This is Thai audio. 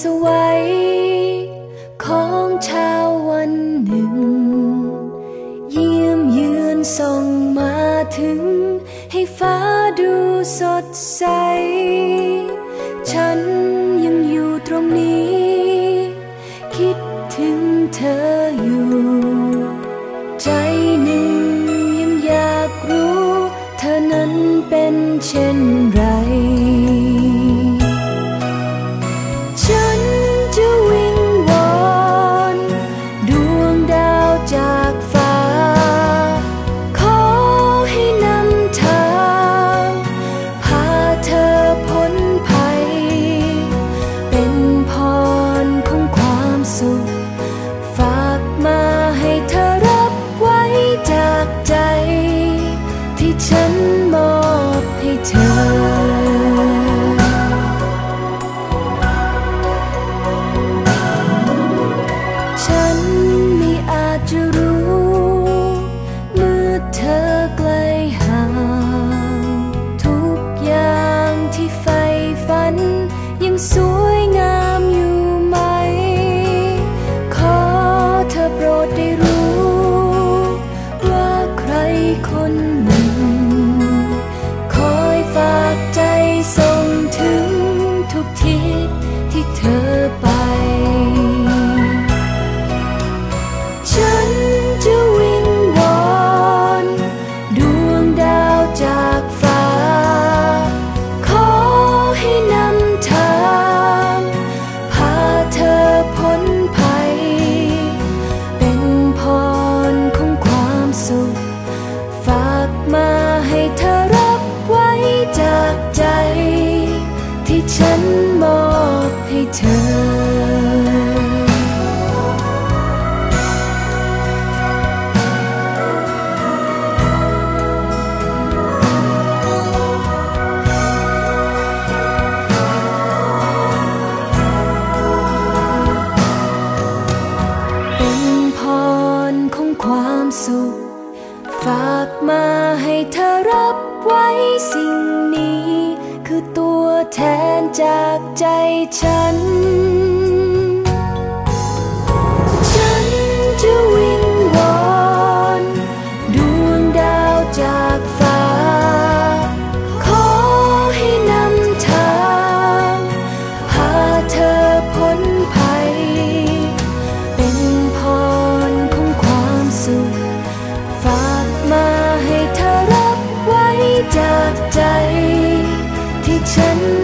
สวัยของชาววันหนึ่งยิ้มยืนส่องมาถึง ให้ฟ้าดูสดใส ฉันยังอยู่ตรงนี้ คิดถึงเธออยู่ ใจหนึ่งยังอยากรู้ เธอนั้นเป็นเช่น ฉันมอบให้เธอฉันไม่อาจจะรู้เมื่อเธอไก จากใจ ที่ฉันมอบให้เธอเป็นพรของความสุข ฝากมาให้เธอรับไว้สิ่ง นี้ คือตัวแทนจากใจฉัน ฉันจะวิ่งวอนดวงดาวจากฟ้า ขอให้นำทางพาเธอพ้นภัย เป็นพรของความสุข ฝากมาให้เธอ send